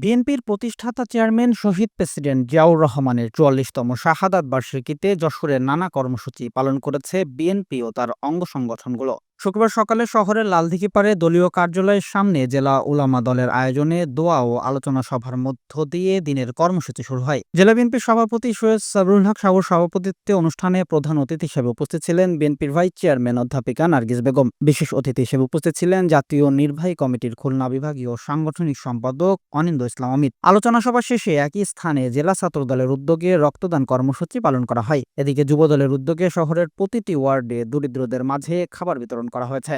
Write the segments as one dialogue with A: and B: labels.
A: বিএনপির প্রতিষ্ঠাতা চেয়ারম্যান শহীদ প্রেসিডেন্ট জিয়াউর রহমানের চুয়াল্লিশতম শাহাদাত বার্ষিকীতে যশোরের নানা কর্মসূচি পালন করেছে বিএনপি ও তার অঙ্গ সংগঠনগুলো শুক্রবার সকালে শহরের লালদিঘি পাড়ে দলীয় কার্যালয়ের সামনে জেলা ওলামা দলের আয়োজনে দোয়া ও আলোচনা সভার মধ্য দিয়ে দিনের কর্মসূচি শুরু হয় জেলা বিএনপির সভাপতি সৈয়দ সাবরুল হক সাহুর সভাপতিত্বে অনুষ্ঠানে প্রধান অতিথি হিসেবে উপস্থিত ছিলেন বিএনপির ভাইস চেয়ারম্যান অধ্যাপিকা নার্গিস বেগম বিশেষ অতিথি হিসেবে উপস্থিত ছিলেন জাতীয় নির্বাহী কমিটির খুলনা বিভাগীয় সাংগঠনিক সম্পাদক অনিন্দ ইসলাম অমিত আলোচনা সভা শেষে একই স্থানে জেলা ছাত্র দলের উদ্যোগে রক্তদান কর্মসূচি পালন করা হয় এদিকে যুব দলের উদ্যোগে শহরের প্রতিটি ওয়ার্ডে দরিদ্রদের মাঝে খাবার বিতরণ করা হয়েছে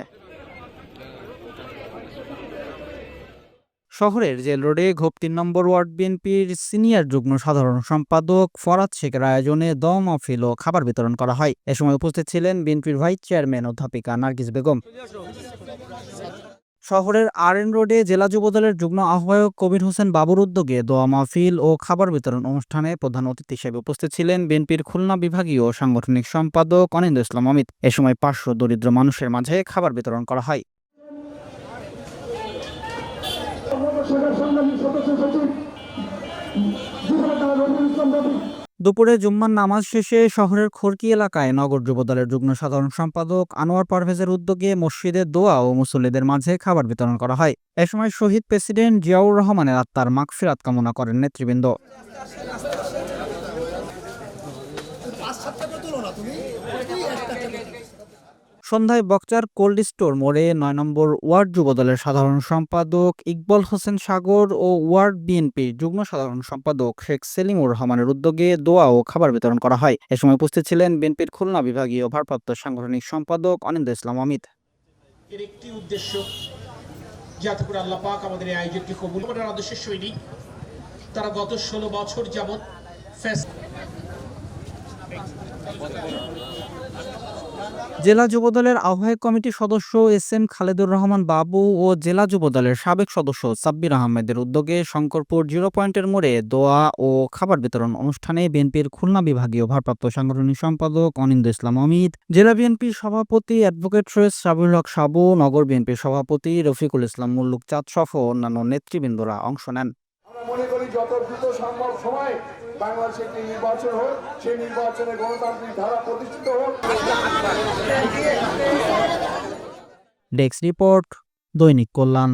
A: শহরের জেল রোডে ঘোপ তিন নম্বর ওয়ার্ড বিএনপির সিনিয়র যুগ্ম সাধারণ সম্পাদক ফরাদ শেখের আয়োজনে দম অফিল ও খাবার বিতরণ করা হয় এ সময় উপস্থিত ছিলেন বিএনপির ভাইস চেয়ারম্যান অধ্যাপিকা নার্গিস বেগম শহরের আর এন রোডে জেলা যুবদলের যুগ্ম আহ্বায়ক কবির হোসেন বাবুর উদ্যোগে দোয়া মাহফিল ও খাবার বিতরণ অনুষ্ঠানে প্রধান অতিথি হিসেবে উপস্থিত ছিলেন বিএনপির খুলনা বিভাগীয় সাংগঠনিক সম্পাদক অনিন্দ ইসলাম অমিত এ সময় পাঁচশো দরিদ্র মানুষের মাঝে খাবার বিতরণ করা হয় সদস্য সচিব দুপুরে জুম্মার নামাজ শেষে শহরের খড়কি এলাকায় নগর যুবদলের যুগ্ম সাধারণ সম্পাদক আনোয়ার পারভেজের উদ্যোগে মসজিদে দোয়া ও মুসল্লিদের মাঝে খাবার বিতরণ করা হয় এ সময় শহীদ প্রেসিডেন্ট জিয়াউর রহমানের আত্মার মাগফিরাত কামনা করেন নেতৃবৃন্দ সন্ধ্যায় বক্সার কোল্ড স্টোর মোড়ে নয় নম্বর ওয়ার্ড যুবদলের সাধারণ সম্পাদক ইকবল হোসেন সাগর ও ওয়ার্ড বিএনপির যুগ্ম সাধারণ সম্পাদক শেখ সেলিমুর রহমানের উদ্যোগে দোয়া ও খাবার বিতরণ করা হয় এ সময় উপস্থিত ছিলেন বিএনপির খুলনা বিভাগীয় ভারপ্রাপ্ত সাংগঠনিক সম্পাদক অনিন্দ ইসলাম অমিত এর একটি উদ্দেশ্য যাতে করে আল্লাহ পাক আমাদের এই আয়োজনটি কবুল আদর্শ তারা গত ষোলো বছর যাবৎ ফেস জেলা যুবদলের আহ্বায়ক কমিটির সদস্য এস এম খালেদুর রহমান বাবু ও জেলা যুবদলের সাবেক সদস্য সাব্বির আহমেদের উদ্যোগে শঙ্করপুর জিরো পয়েন্টের মোড়ে দোয়া ও খাবার বিতরণ অনুষ্ঠানে বিএনপির খুলনা বিভাগীয় ভারপ্রাপ্ত সাংগঠনিক সম্পাদক অনিন্দ ইসলাম অমিত জেলা বিএনপি সভাপতি অ্যাডভোকেট সৈয়দ সাবুল হক সাবু নগর বিএনপি সভাপতি রফিকুল ইসলাম মুল্লুক চাঁদ সহ অন্যান্য নেতৃবৃন্দরা অংশ নেন মনে করি যত দ্রুত সম্ভব সময় বাংলাদেশে একটি নির্বাচন হোক সেই নির্বাচনে
B: গণতান্ত্রিক ধারা প্রতিষ্ঠিত হোক ডেস্ক রিপোর্ট দৈনিক কল্যাণ